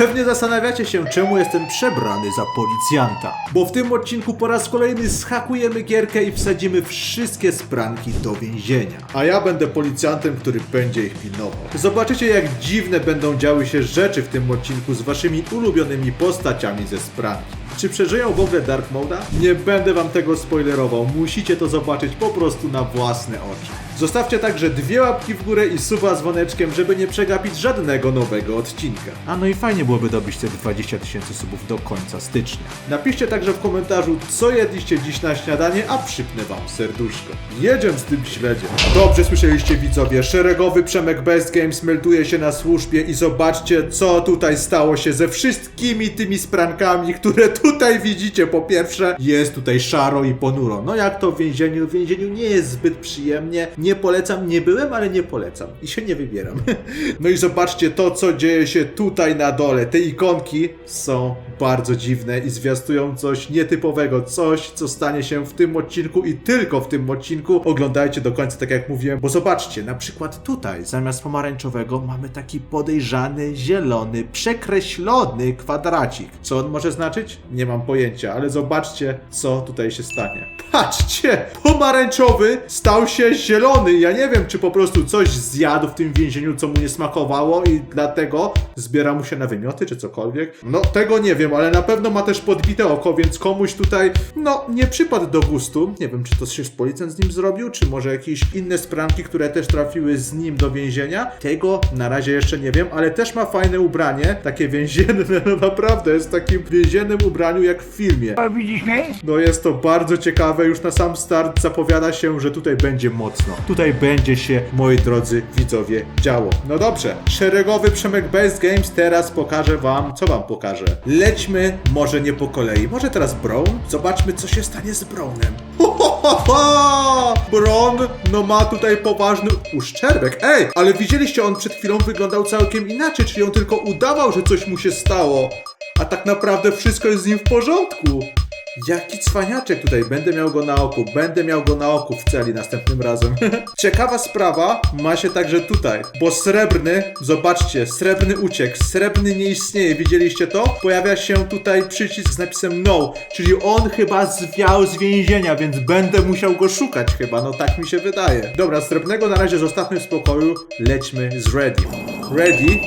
Pewnie zastanawiacie się, czemu jestem przebrany za policjanta. Bo w tym odcinku po raz kolejny schakujemy gierkę i wsadzimy wszystkie spranki do więzienia. A ja będę policjantem, który będzie ich pilnował. Zobaczycie, jak dziwne będą działy się rzeczy w tym odcinku z waszymi ulubionymi postaciami ze spranki. Czy przeżyją w ogóle Dark Moda? Nie będę wam tego spoilerował, musicie to zobaczyć po prostu na własne oczy. Zostawcie także dwie łapki w górę i suba dzwoneczkiem, żeby nie przegapić żadnego nowego odcinka. A no i fajnie byłoby dobić te 20 tysięcy subów do końca stycznia. Napiszcie także w komentarzu, co jedliście dziś na śniadanie, a przypnę wam serduszko. Jedziemy z tym śledziem. Dobrze słyszeliście widzowie, szeregowy Przemek Best Games melduje się na służbie i zobaczcie, co tutaj stało się ze wszystkimi tymi sprankami, które tutaj widzicie. Po pierwsze, jest tutaj szaro i ponuro. No jak to w więzieniu? W więzieniu nie jest zbyt przyjemnie. Nie polecam, nie byłem, ale nie polecam. I się nie wybieram. No i zobaczcie to, co dzieje się tutaj na dole. Te ikonki są bardzo dziwne i zwiastują coś nietypowego. Coś, co stanie się w tym odcinku i tylko w tym odcinku. Oglądajcie do końca, tak jak mówiłem, bo zobaczcie, na przykład tutaj zamiast pomarańczowego mamy taki podejrzany, zielony, przekreślony kwadracik. Co on może znaczyć? Nie mam pojęcia, ale zobaczcie, co tutaj się stanie. Patrzcie! Pomarańczowy stał się zielony. Ja nie wiem, czy po prostu coś zjadł w tym więzieniu, co mu nie smakowało i dlatego zbiera mu się na wymioty, czy cokolwiek. No, tego nie wiem, ale na pewno ma też podbite oko, więc komuś tutaj, no, nie przypadł do gustu. Nie wiem, czy to się z policjant z nim zrobił, czy może jakieś inne spranki, które też trafiły z nim do więzienia. Tego na razie jeszcze nie wiem, ale też ma fajne ubranie, takie więzienne, no naprawdę, jest w takim więziennym ubraniu jak w filmie. Widzisz mnie? No jest to bardzo ciekawe, już na sam start zapowiada się, że tutaj będzie mocno. Tutaj będzie się, moi drodzy widzowie, działo. No dobrze, szeregowy Przemek Best Games teraz pokaże wam, co wam pokaże. Lećmy może nie po kolei, może teraz Brown? Zobaczmy, co się stanie z Brownem. Ho! Brown, no ma tutaj poważny uszczerbek. Ej, ale widzieliście, on przed chwilą wyglądał całkiem inaczej, czyli on tylko udawał, że coś mu się stało. A tak naprawdę wszystko jest z nim w porządku. Jaki cwaniaczek tutaj, będę miał go na oku, będę miał go na oku w celi następnym razem. Ciekawa sprawa ma się także tutaj, bo srebrny, zobaczcie, srebrny uciekł, srebrny nie istnieje, widzieliście to? Pojawia się tutaj przycisk z napisem no, czyli on chyba zwiał z więzienia, więc będę musiał go szukać chyba, no tak mi się wydaje. Dobra, srebrnego na razie zostawmy w spokoju, lećmy z Ready. Ready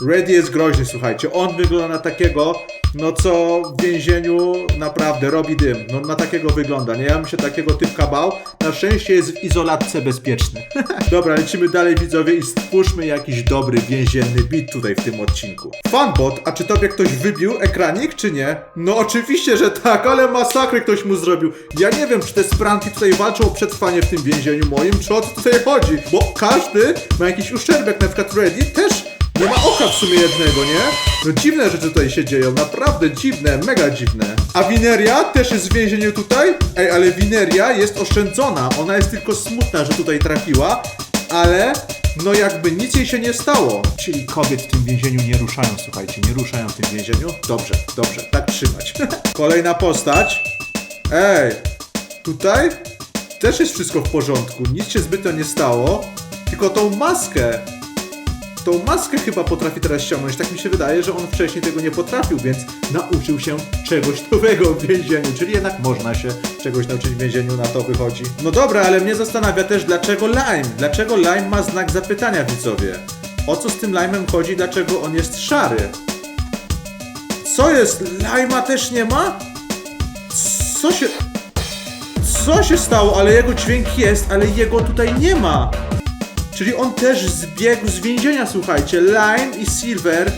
Reddy jest groźny, słuchajcie. On wygląda na takiego, no co w więzieniu naprawdę robi dym. No na takiego wygląda, nie? Ja bym się takiego typka bał. Na szczęście jest w izolatce bezpieczny. Dobra, lecimy dalej widzowie i stwórzmy jakiś dobry więzienny beat tutaj w tym odcinku. Fanbot, a czy tobie ktoś wybił ekranik, czy nie? No oczywiście, że tak, ale masakrę ktoś mu zrobił. Ja nie wiem, czy te spranki tutaj walczą o przetrwanie w tym więzieniu moim, czy o co tutaj chodzi. Bo każdy ma jakiś uszczerbek, na przykład Reddy też nie ma oka w sumie jednego, nie? No dziwne rzeczy tutaj się dzieją, naprawdę dziwne, mega dziwne. A Wineria też jest w więzieniu tutaj? Ej, ale Wineria jest oszczędzona, ona jest tylko smutna, że tutaj trafiła, ale no jakby nic jej się nie stało. Czyli kobiet w tym więzieniu nie ruszają, słuchajcie, nie ruszają w tym więzieniu. Dobrze, dobrze, tak trzymać. Kolejna postać. Ej, tutaj też jest wszystko w porządku, nic się zbytnio nie stało, tylko tą maskę tą maskę chyba potrafi teraz ściągnąć. Tak mi się wydaje, że on wcześniej tego nie potrafił, więc nauczył się czegoś nowego w więzieniu. Czyli jednak można się czegoś nauczyć w więzieniu, na to wychodzi. No dobra, ale mnie zastanawia też, dlaczego Lime? Dlaczego Lime ma znak zapytania, widzowie? O co z tym Lime'em chodzi? Dlaczego on jest szary? Co jest? Lime'a też nie ma? Co się... Co się stało? Ale jego dźwięk jest, ale jego tutaj nie ma. Czyli on też zbiegł z więzienia, słuchajcie. Lime i Silver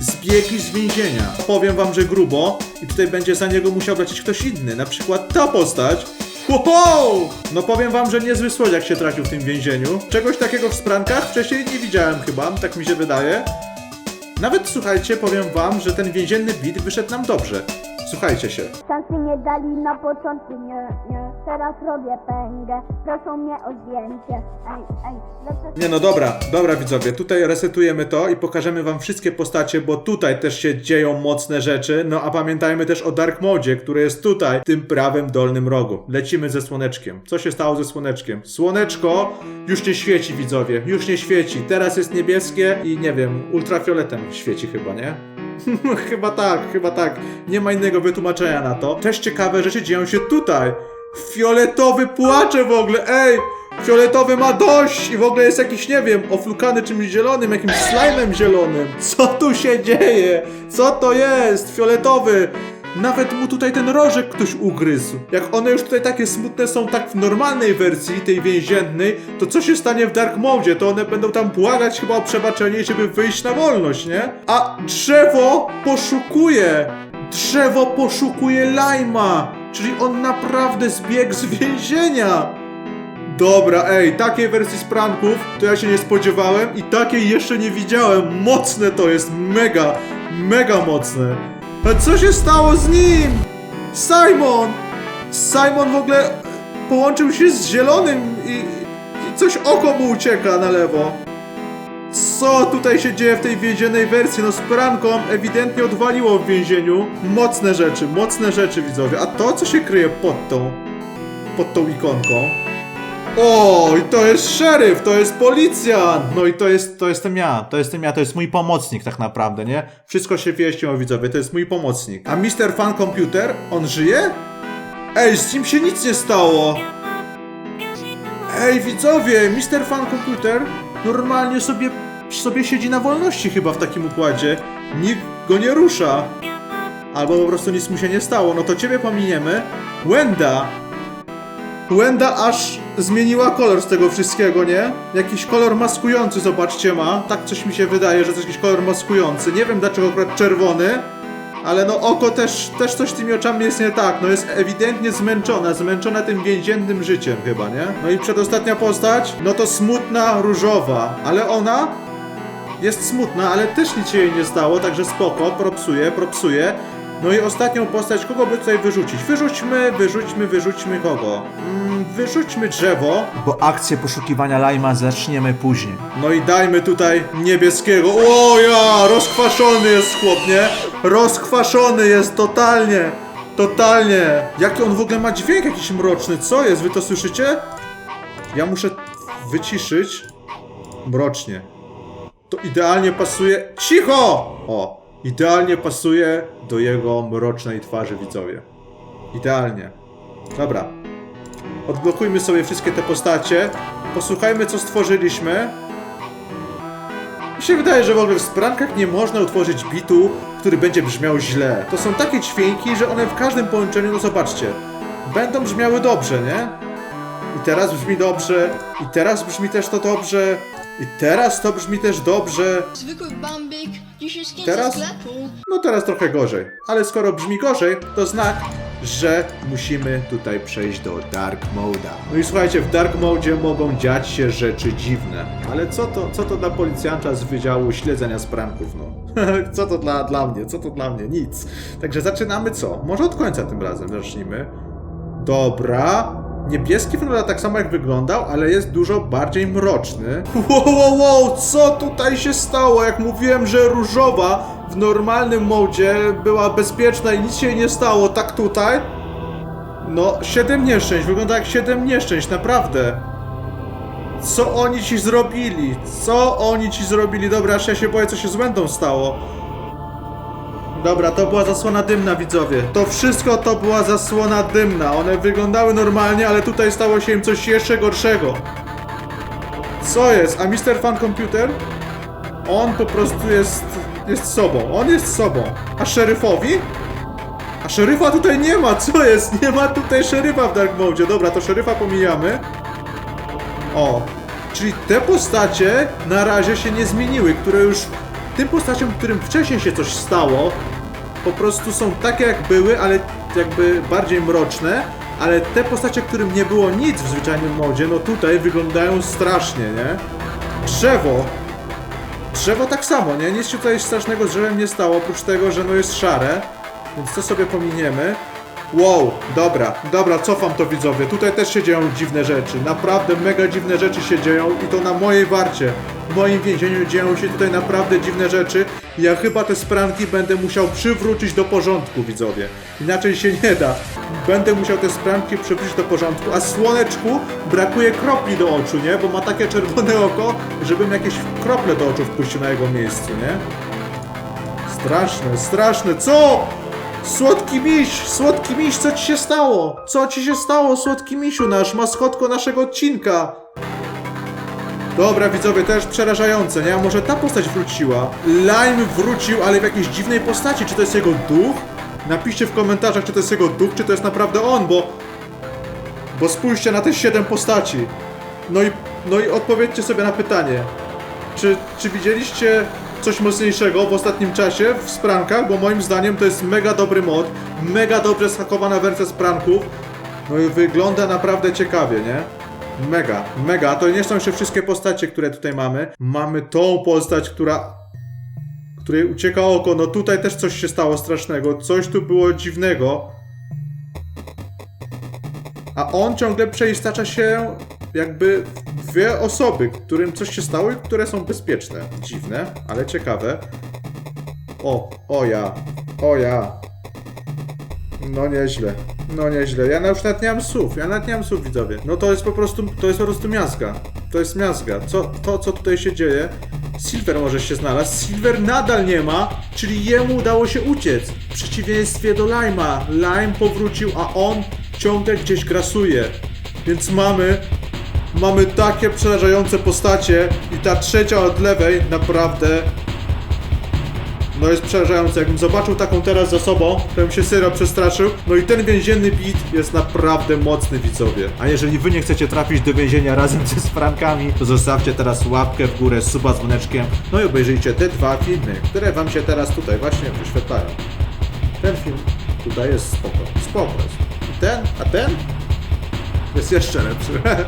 zbiegli z więzienia. Powiem wam, że grubo i tutaj będzie za niego musiał lecieć ktoś inny. Na przykład ta postać. Wow! No powiem wam, że niezły słodziak się trafił w tym więzieniu. Czegoś takiego w sprankach wcześniej nie widziałem chyba, tak mi się wydaje. Nawet słuchajcie, powiem wam, że ten więzienny beat wyszedł nam dobrze. Słuchajcie się. Szansy nie dali na początku, nie, nie Teraz robię pęgę, proszą mnie o zdjęcie Ej, ej, lecę Nie no dobra, dobra widzowie, tutaj resetujemy to i pokażemy wam wszystkie postacie, bo tutaj też się dzieją mocne rzeczy, no a pamiętajmy też o Dark Modzie, który jest tutaj, w tym prawym dolnym rogu. Lecimy ze słoneczkiem. Co się stało ze słoneczkiem? Słoneczko już nie świeci widzowie, już nie świeci. Teraz jest niebieskie i nie wiem, ultrafioletem świeci chyba, nie? chyba tak, chyba tak. Nie ma innego wytłumaczenia na to. Też ciekawe rzeczy dzieją się tutaj. Fioletowy płacze w ogóle, ej! Fioletowy ma dość i w ogóle jest jakiś, nie wiem, oflukany czymś zielonym, jakimś slajmem zielonym. Co tu się dzieje? Co to jest? Fioletowy! Nawet mu tutaj ten rożek ktoś ugryzł. Jak one już tutaj takie smutne są tak w normalnej wersji, tej więziennej, to co się stanie w Dark Mode? To one będą tam błagać chyba o przebaczenie, żeby wyjść na wolność, nie? A drzewo poszukuje! Drzewo poszukuje Lajma! Czyli on naprawdę zbiegł z więzienia! Dobra, ej, takiej wersji z pranków to ja się nie spodziewałem i takiej jeszcze nie widziałem. Mocne to jest, mega, mega mocne. A co się stało z nim? Simon! Simon w ogóle połączył się z zielonym i, i coś oko mu ucieka na lewo. Co tutaj się dzieje w tej więziennej wersji? No z pranką ewidentnie odwaliło w więzieniu. Mocne rzeczy, mocne rzeczy widzowie. A to co się kryje pod tą, pod tą ikonką? O, i to jest szeryf, to jest policjant! No i to jest, to jestem ja, to jestem ja, to jest mój pomocnik tak naprawdę, nie? Wszystko się wyjaśniło widzowie, to jest mój pomocnik. A Mr. Fan Computer, on żyje? Ej, z nim się nic nie stało! Ej, widzowie, Mr. Fan Computer normalnie sobie, sobie siedzi na wolności chyba w takim układzie. Nikt go nie rusza. Albo po prostu nic mu się nie stało. No to ciebie pominiemy. Wenda! Wenda aż zmieniła kolor z tego wszystkiego, nie? Jakiś kolor maskujący, zobaczcie, ma. Tak coś mi się wydaje, że to jest jakiś kolor maskujący. Nie wiem dlaczego akurat czerwony. Ale no oko też, też coś z tymi oczami jest nie tak, no jest ewidentnie zmęczona, zmęczona tym więziennym życiem chyba, nie? No i przedostatnia postać, no to smutna różowa, ale ona jest smutna, ale też nic się jej nie stało, także spoko, propsuje, propsuje. No i ostatnią postać, kogo by tutaj wyrzucić? Wyrzućmy, wyrzućmy, wyrzućmy kogo? Mm, wyrzućmy drzewo. Bo akcję poszukiwania Lajma zaczniemy później. No i dajmy tutaj niebieskiego. O ja, rozkwaszony jest chłop, nie? Rozkwaszony jest totalnie. Totalnie. Jaki on w ogóle ma dźwięk jakiś mroczny. Co jest? Wy to słyszycie? Ja muszę wyciszyć. Mrocznie. To idealnie pasuje. Cicho! O, idealnie pasuje do jego mrocznej twarzy, widzowie. Idealnie. Dobra. Odblokujmy sobie wszystkie te postacie. Posłuchajmy, co stworzyliśmy. Mi się wydaje, że w ogóle w sprankach nie można utworzyć bitu, który będzie brzmiał źle. To są takie dźwięki, że one w każdym połączeniu, no zobaczcie, będą brzmiały dobrze, nie? I teraz brzmi dobrze, i teraz brzmi też to dobrze, i teraz to brzmi też dobrze. Zwykły bambik, z Teraz? sklepu. No teraz trochę gorzej. Ale skoro brzmi gorzej, to znak, że musimy tutaj przejść do Dark Moda. No i słuchajcie, w Dark Mode mogą dziać się rzeczy dziwne. Ale co to, co to dla policjanta z Wydziału Śledzenia Spranków, no? co to dla, dla mnie? Co to dla mnie? Nic. Także zaczynamy co? Może od końca tym razem zacznijmy. Dobra. Niebieski wygląda tak samo jak wyglądał, ale jest dużo bardziej mroczny. Wow, wow, wow, co tutaj się stało? Jak mówiłem, że różowa w normalnym modzie była bezpieczna i nic się nie stało, tak tutaj? No, 7 nieszczęść, wygląda jak 7 nieszczęść, naprawdę. Co oni ci zrobili? Co oni ci zrobili? Dobra, aż ja się boję, co się z Wendą stało. Dobra, to była zasłona dymna, widzowie. To wszystko to była zasłona dymna. One wyglądały normalnie, ale tutaj stało się im coś jeszcze gorszego. Co jest? A Mr. Fan Computer? On po prostu jest... jest sobą. On jest sobą. A szeryfowi? A szeryfa tutaj nie ma, co jest? Nie ma tutaj szeryfa w Dark Mode. Dobra, to szeryfa pomijamy. O, czyli te postacie na razie się nie zmieniły, które już tym postaciom, którym wcześniej się coś stało, po prostu są takie jak były, ale jakby bardziej mroczne, ale te postacie, którym nie było nic w zwyczajnym modzie, no tutaj wyglądają strasznie, nie? Drzewo. Drzewo tak samo, nie? Nic się tutaj strasznego z drzewem nie stało, oprócz tego, że no jest szare, więc to sobie pominiemy. Wow, dobra, dobra, cofam to widzowie. Tutaj też się dzieją dziwne rzeczy. Naprawdę mega dziwne rzeczy się dzieją i to na mojej warcie. W moim więzieniu dzieją się tutaj naprawdę dziwne rzeczy. Ja chyba te spranki będę musiał przywrócić do porządku, widzowie. Inaczej się nie da. Będę musiał te spranki przywrócić do porządku. A słoneczku brakuje kropli do oczu, nie? Bo ma takie czerwone oko, żebym jakieś krople do oczu wpuścił na jego miejscu, nie? Straszne, straszne, co? Słodki miś, słodki miś, co ci się stało? Co ci się stało, słodki misiu nasz, maskotko naszego odcinka? Dobra, widzowie, też przerażające, nie? Może ta postać wróciła? Lime wrócił, ale w jakiejś dziwnej postaci. Czy to jest jego duch? Napiszcie w komentarzach, czy to jest jego duch, czy to jest naprawdę on, bo... Bo spójrzcie na te 7 postaci. No i, no i odpowiedzcie sobie na pytanie. Czy, czy widzieliście coś mocniejszego w ostatnim czasie w sprankach? Bo moim zdaniem to jest mega dobry mod, mega dobrze schakowana wersja spranków. No i wygląda naprawdę ciekawie, nie? Mega, mega. To nie są jeszcze wszystkie postacie, które tutaj mamy. Mamy tą postać, która której ucieka oko. No tutaj też coś się stało strasznego. Coś tu było dziwnego. A on ciągle przeistacza się jakby dwie osoby, którym coś się stało i które są bezpieczne. Dziwne, ale ciekawe. O, o ja, o ja. No nieźle, no nieźle. Ja już nawet nie mam słów, ja nawet nie mam słów, widzowie. No to jest po prostu, to jest po prostu miazga. To jest miazga. Co, to, co tutaj się dzieje, Silver może się znalazł. Silver nadal nie ma, czyli jemu udało się uciec. W przeciwieństwie do Lime'a. Lime powrócił, a on ciągle gdzieś grasuje. Więc mamy mamy takie przerażające postacie i ta trzecia od lewej naprawdę no jest przerażająca. Jakbym zobaczył taką teraz za sobą, to bym się serio przestraszył. No i ten więzienny beat jest naprawdę mocny, widzowie. A jeżeli wy nie chcecie trafić do więzienia razem ze sprankami, To zostawcie teraz łapkę w górę, suba z dzwoneczkiem. No i obejrzyjcie te dwa filmy, które wam się teraz tutaj właśnie wyświetlają. Ten film tutaj jest spoko. Spoko jest. I ten, a ten jest jeszcze lepszy.